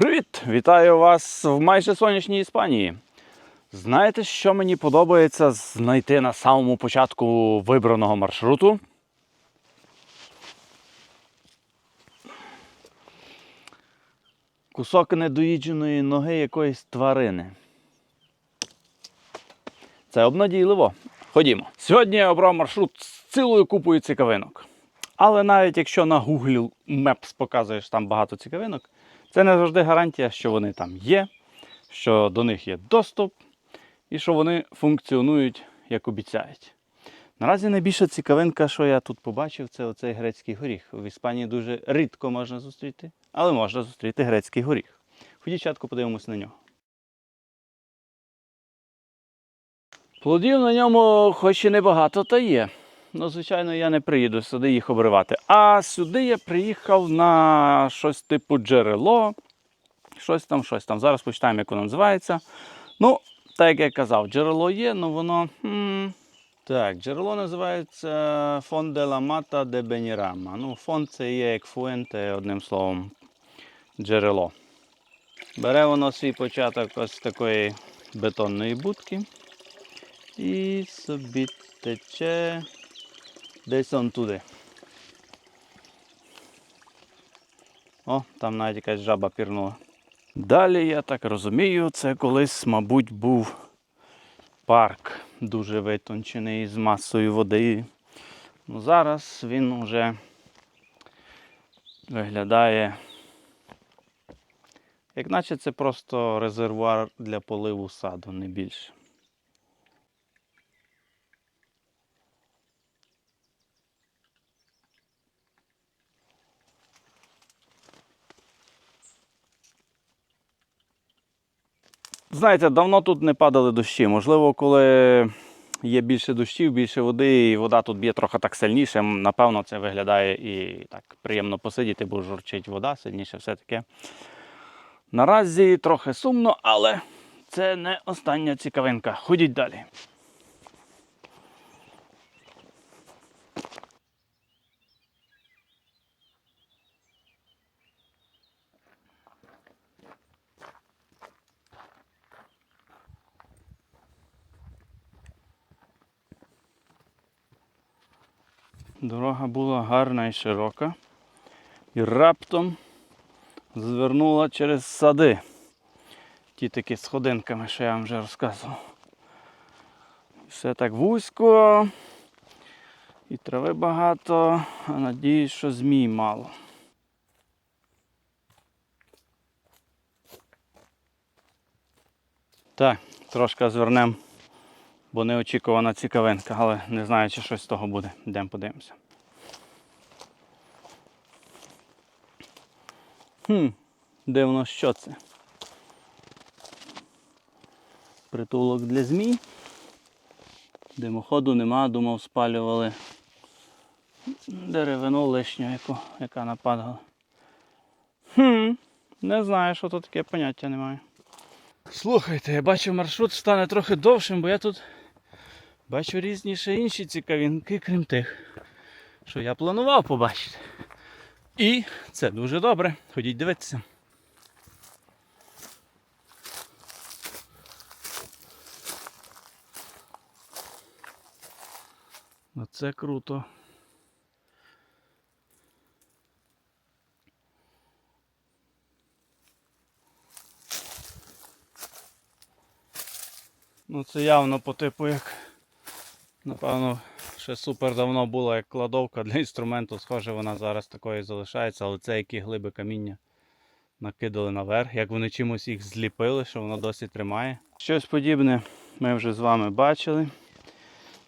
Привіт! Вітаю вас в майже сонячній Іспанії. Знаєте, що мені подобається знайти на самому початку вибраного маршруту? Кусок недоїдженої ноги якоїсь тварини. Це обнадійливо. Ходімо. Сьогодні я обрав маршрут з цілою купою цікавинок. Але навіть якщо на Google Maps показуєш там багато цікавинок, це не завжди гарантія, що вони там є, що до них є доступ і що вони функціонують як обіцяють. Наразі найбільша цікавинка, що я тут побачив, це оцей грецький горіх. В Іспанії дуже рідко можна зустріти, але можна зустріти грецький горіх. Ходіть чатку подивимось на нього. Плодів на ньому хоч і небагато, та є. Ну, звичайно, я не приїду сюди їх обривати. А сюди я приїхав на щось типу джерело. Щось там, щось там. Зараз почитаємо, як воно називається. Ну, так як я казав, джерело є, але воно. м, Так, джерело називається Фон де ла Мата де Бенірама. Ну, фон це є як фуенте, одним словом, джерело. Бере воно свій початок ось такої бетонної будки. І собі тече десь он туди. О, там навіть якась жаба пірнула. Далі, я так розумію, це колись, мабуть, був парк дуже витончений з масою води. Ну, зараз він вже виглядає, як наче це просто резервуар для поливу саду, не більше. Знаєте, давно тут не падали дощі. Можливо, коли є більше дощів, більше води, і вода тут б'є трохи так сильніше. Напевно, це виглядає і так приємно посидіти, бо журчить вода сильніше, все таке. Наразі трохи сумно, але це не остання цікавинка. Ходіть далі. Дорога була гарна і широка. І раптом звернула через сади. Ті такі сходинками, що я вам вже розказував. Все так вузько. І трави багато, а надіюсь, що змій мало. Так, трошки звернемо бо неочікувана цікавинка, але не знаю, чи щось з того буде. Йдемо подивимося. Хм, дивно, що це? Притулок для змій. Димоходу нема, думав, спалювали деревину лишню, яку, яка нападала. Хм, не знаю, що тут таке поняття немає. Слухайте, я бачу, маршрут стане трохи довшим, бо я тут бачу різні ще інші цікавинки, крім тих, що я планував побачити. І це дуже добре. Ходіть дивитися. Оце круто. Ну це явно по типу як, напевно, ще супер давно була як кладовка для інструменту. Схоже, вона зараз такою залишається, але це які глиби каміння накидали наверх, як вони чимось їх зліпили, що воно досі тримає. Щось подібне ми вже з вами бачили.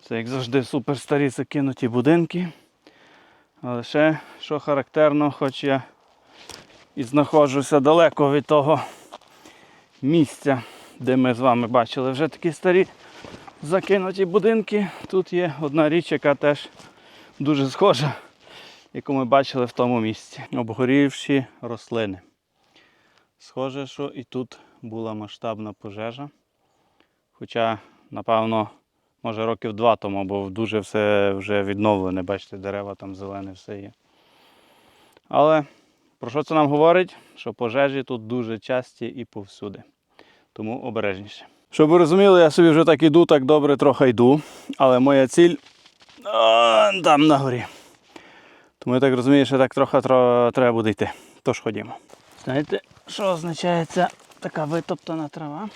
Це як завжди супер старі закинуті будинки. Але ще, що характерно, хоч я і знаходжуся далеко від того місця, де ми з вами бачили вже такі старі закинуті будинки. Тут є одна річ, яка теж дуже схожа, яку ми бачили в тому місці. Обгорівші рослини. Схоже, що і тут була масштабна пожежа. Хоча, напевно, може років два тому, бо дуже все вже відновлене, бачите, дерева там зелене, все є. Але Про що це нам говорить? Що пожежі тут дуже часті і повсюди. Тому обережніше. Щоб ви розуміли, я собі вже так іду, так добре трохи йду. Але моя ціль там на горі. Тому я так розумію, що так трохи треба буде йти. Тож ходімо. Знаєте, що означає ця така витоптана трава?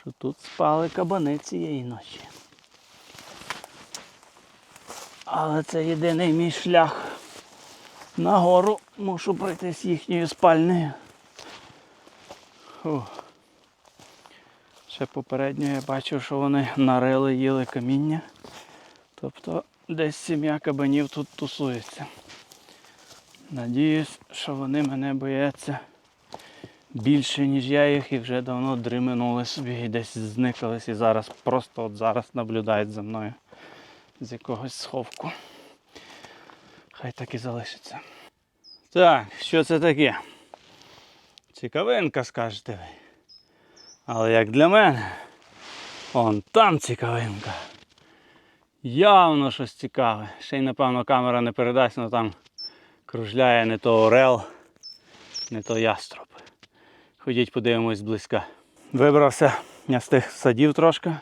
Що тут спали кабани цієї ночі. Але це єдиний мій шлях. Нагору мушу пройти з їхньою спальнею. Фух. Ще попередньо я бачив, що вони нарили, їли каміння. Тобто десь сім'я кабанів тут тусується. Надіюсь, що вони мене бояться більше, ніж я їх, і вже давно дриминули собі і десь зникались і зараз просто от зараз наблюдають за мною з якогось сховку. Хай так і залишиться. Так, що це таке? Цікавинка, скажете ви. Але як для мене, он там цікавинка. Явно щось цікаве. Ще й напевно камера не передасть, але там кружляє не то орел, не то яструб. Ходіть подивимось зблизька. Вибрався я з тих садів трошки.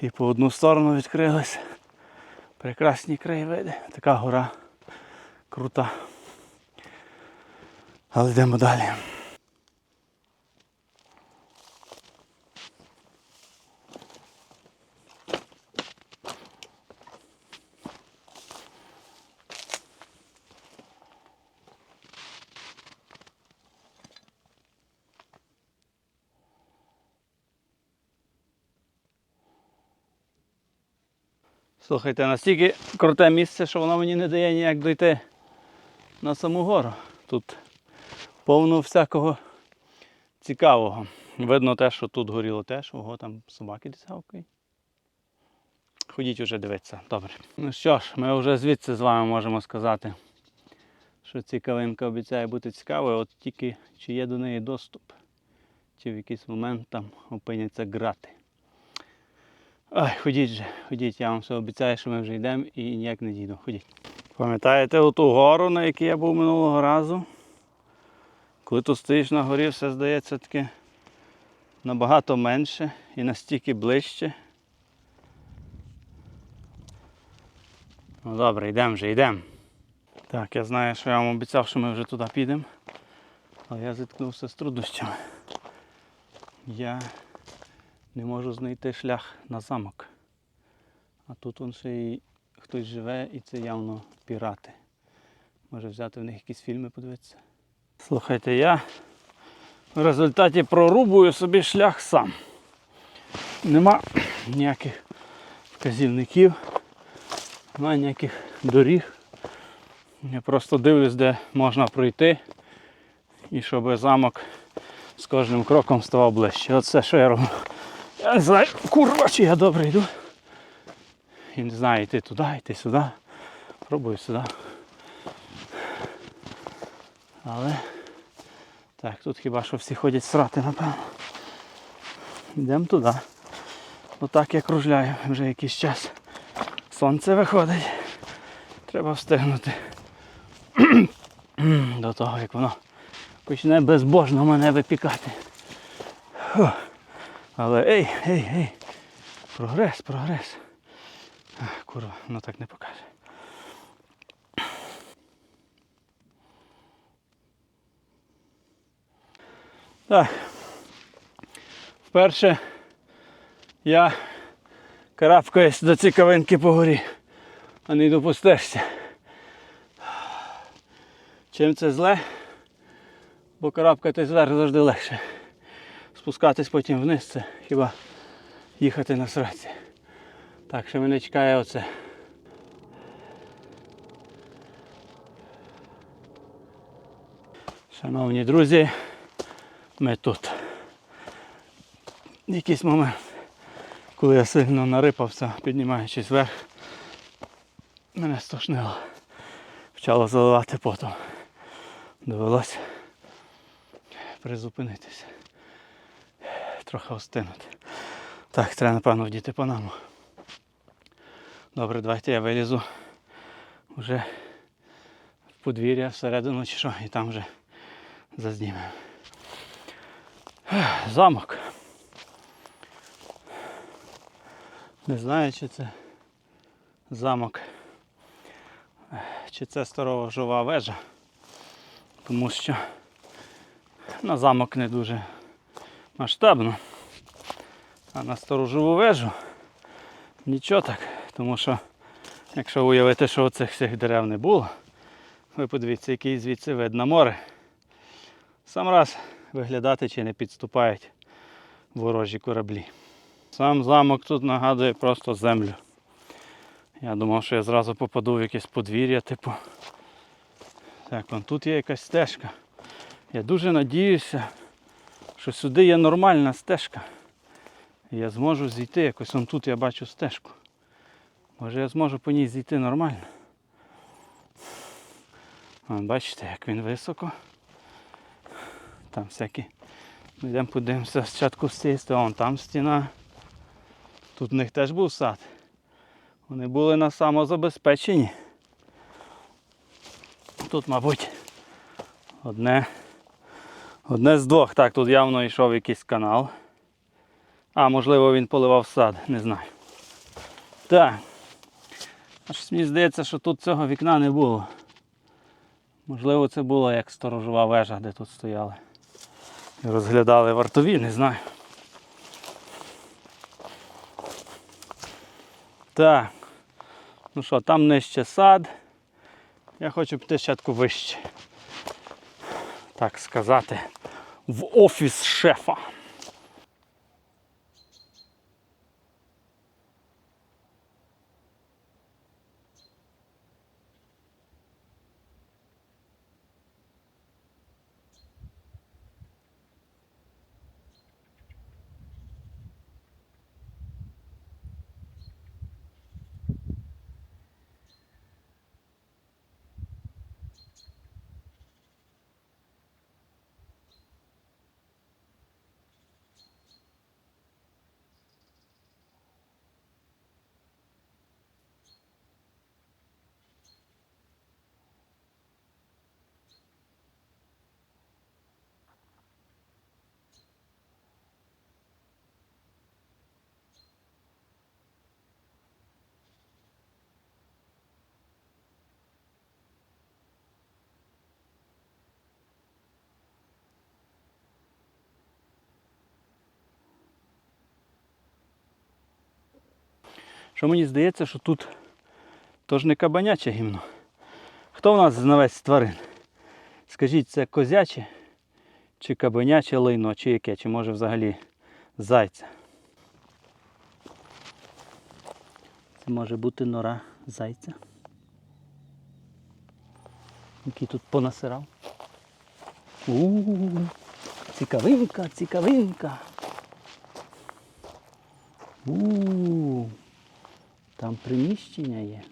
І по одну сторону відкрились прекрасні краєвиди. Така гора крута. Але йдемо далі. Слухайте, настільки круте місце, що воно мені не дає ніяк дойти на саму гору. Тут повно всякого цікавого. Видно те, що тут горіло теж, ого, там собаки десь гавкають. Ходіть уже дивитися. Добре. Ну що ж, ми вже звідси з вами можемо сказати, що цікавинка обіцяє бути цікавою, от тільки чи є до неї доступ, чи в якийсь момент там опиняться грати. Ой, ходіть же, ходіть, я вам все обіцяю, що ми вже йдемо і ніяк не дійду. Ходіть. Пам'ятаєте оту гору, на якій я був минулого разу? Коли тут стоїш на горі, все здається таке набагато менше і настільки ближче. Ну добре, йдемо вже, йдемо. Так, я знаю, що я вам обіцяв, що ми вже туди підемо. Але я зіткнувся з труднощами. Я не можу знайти шлях на замок. А тут он ще й хтось живе і це явно пірати. Може взяти в них якісь фільми подивитися. Слухайте, я в результаті прорубую собі шлях сам. Нема ніяких вказівників, нема ніяких доріг. Я просто дивлюсь, де можна пройти. І щоб замок з кожним кроком ставав ближче. Оце що я роблю. Я не знаю, курва, чи я добре йду. І не знаю, йти туди, йти сюди. Пробую сюди. Але так, тут хіба що всі ходять срати, напевно. Йдемо туди. Отак я кружляю вже якийсь час. Сонце виходить. Треба встигнути до того, як воно почне безбожно мене випікати. Фух. Але ей, ей, ей, прогрес, прогрес. Ах, Курва, ну так не покаже. Так. Вперше я карабкаюсь до цікавинки по горі, а не йду по стежці. Чим це зле? Бо карабкатись вверх завжди легше спускатись потім вниз, це хіба їхати на сраці. Так, що мене чекає оце. Шановні друзі, ми тут. Якийсь момент, коли я сильно нарипався, піднімаючись вверх, мене стошнило. Почало заливати потом. Довелося призупинитися трохи остинути. Так, треба напевно вдіти панаму. Добре, давайте я вилізу вже в подвір'я всередину чи що, і там вже зазнімемо. Замок. Не знаю, чи це замок, чи це сторожова вежа, тому що на замок не дуже масштабно. А на сторожову вежу нічого так, тому що якщо уявити, що оцих всіх дерев не було, ви подивіться, який звідси вид на море. Сам раз виглядати чи не підступають ворожі кораблі. Сам замок тут нагадує просто землю. Я думав, що я зразу попаду в якесь подвір'я, типу. Так, вон тут є якась стежка. Я дуже надіюся, що сюди є нормальна стежка. Я зможу зійти якось. Вон тут я бачу стежку. Може я зможу по ній зійти нормально. Вон, бачите, як він високо. Там всякі. Ми йдемо подивимося спочатку з цієї сторони. Вон там стіна. Тут в них теж був сад. Вони були на самозабезпеченні. Тут, мабуть, одне, одне з двох. Так, тут явно йшов якийсь канал. А, можливо, він поливав сад, не знаю. Так. А щось мені здається, що тут цього вікна не було. Можливо, це було як сторожова вежа, де тут стояли. І розглядали вартові, не знаю. Так. Ну що, там нижче сад. Я хочу піти спочатку вище. Так сказати. В офіс шефа. Що мені здається, що тут тож не кабаняче гімно. Хто в нас знавець тварин? Скажіть, це козяче чи кабаняче лайно, чи яке, чи може взагалі зайця? Це може бути нора зайця. Який тут понасирав. У-у-у, цікавинка, цікавинка. У-у-у. Там приміщення є.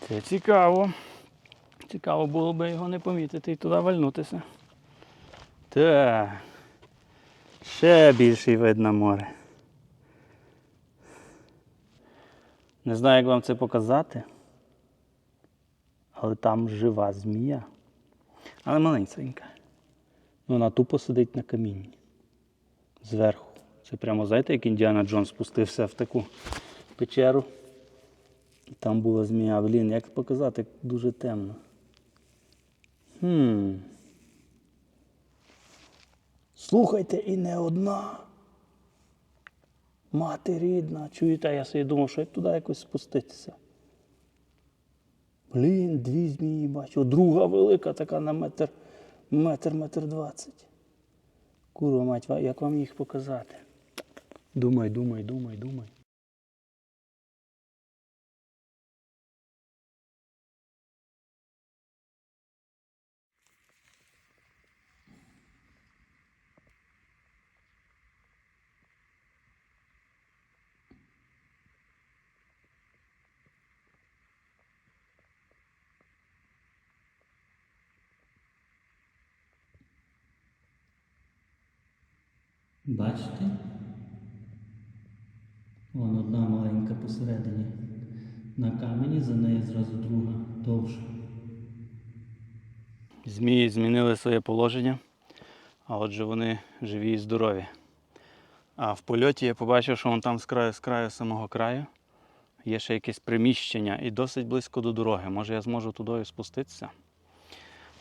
Це цікаво. Цікаво було би його не помітити і туди вальнутися. Так. Ще більший вид на море. Не знаю, як вам це показати. Але там жива змія. Але маленька. Вона тупо сидить на камінні. Зверху. Це прямо, знаєте, як Індіана Джонс спустився в таку печеру. Там була змія. Блін, як показати, дуже темно. Хм. Слухайте, і не одна. Мати рідна. Чуєте, я собі думав, що як туди якось спуститися. Блін, дві змії бачу. Друга велика, така на метр, метр, метр двадцять. Курва мать, як вам їх показати? Думай, думай, думай, думай. Бачите? Вон одна маленька посередині. на камені, за нею зразу друга, довша. Змії змінили своє положення, а отже вони живі і здорові. А в польоті я побачив, що вон там з краю, з краю самого краю є ще якесь приміщення і досить близько до дороги. Може я зможу туди спуститися.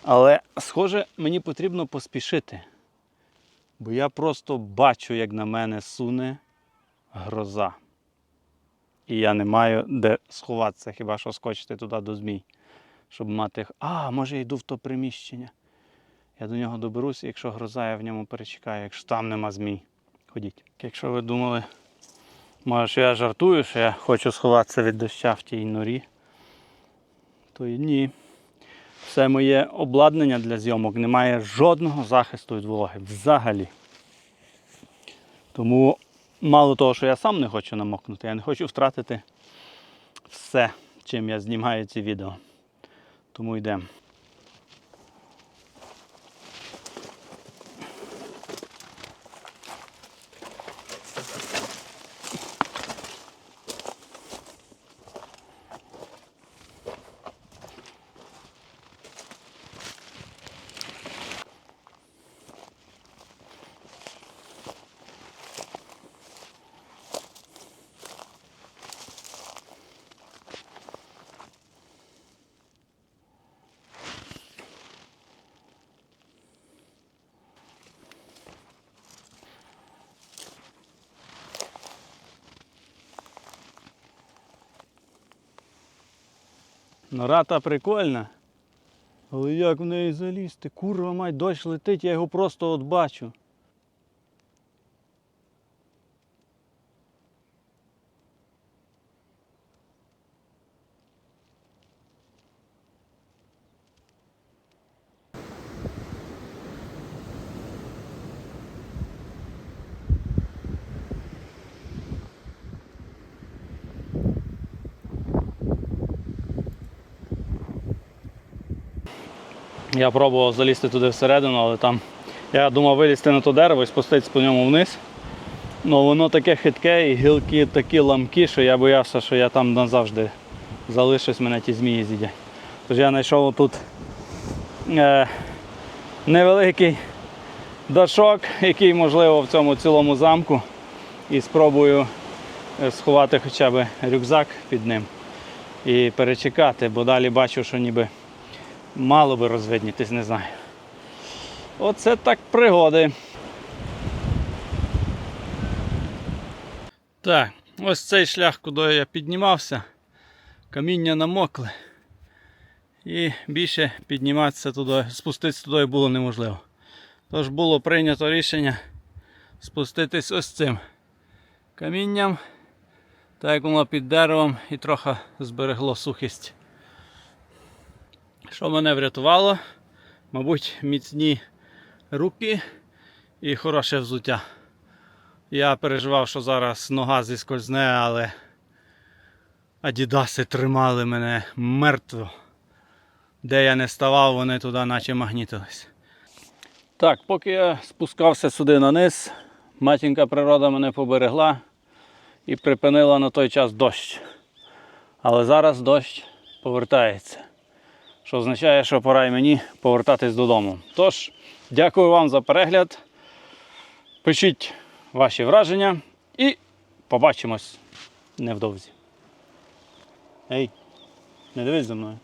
Але, схоже, мені потрібно поспішити. Бо я просто бачу, як на мене суне гроза. І я не маю де сховатися, хіба що скочити туди до змій щоб мати. А, може я йду в то приміщення. Я до нього доберуся, якщо гроза, я в ньому перечекаю, якщо там нема змій. Ходіть. Якщо ви думали, може, що я жартую, що я хочу сховатися від доща в тій норі, то і ні. Все моє обладнання для зйомок не має жодного захисту від вологи. Взагалі. Тому мало того, що я сам не хочу намокнути, я не хочу втратити все, чим я знімаю ці відео. Тому йдемо. Нора та прикольна. Але як в неї залізти? Курва мать, дощ летить, я його просто от бачу. Я пробував залізти туди всередину, але там я думав вилізти на то дерево і спуститися по ньому вниз. Ну воно таке хитке і гілки такі ламкі, що я боявся, що я там назавжди залишусь, мене ті змії з'їдять. Тож я знайшов тут е, невеликий дашок, який можливо в цьому цілому замку. І спробую е, сховати хоча б рюкзак під ним і перечекати, бо далі бачу, що ніби мало би розвиднітись, не знаю. Оце так пригоди. Так, ось цей шлях, куди я піднімався. Каміння намокли. І більше підніматися туди, спуститися туди було неможливо. Тож було прийнято рішення спуститись ось цим камінням, так як воно під деревом і трохи зберегло сухість. Що мене врятувало? Мабуть, міцні руки і хороше взуття. Я переживав, що зараз нога зіскользне, але адідаси тримали мене мертво. Де я не ставав, вони туди наче магнітились. Так, поки я спускався сюди на низ, матінка природа мене поберегла і припинила на той час дощ. Але зараз дощ повертається що означає, що пора й мені повертатись додому. Тож, дякую вам за перегляд. Пишіть ваші враження і побачимось невдовзі. Ей, не дивись за мною.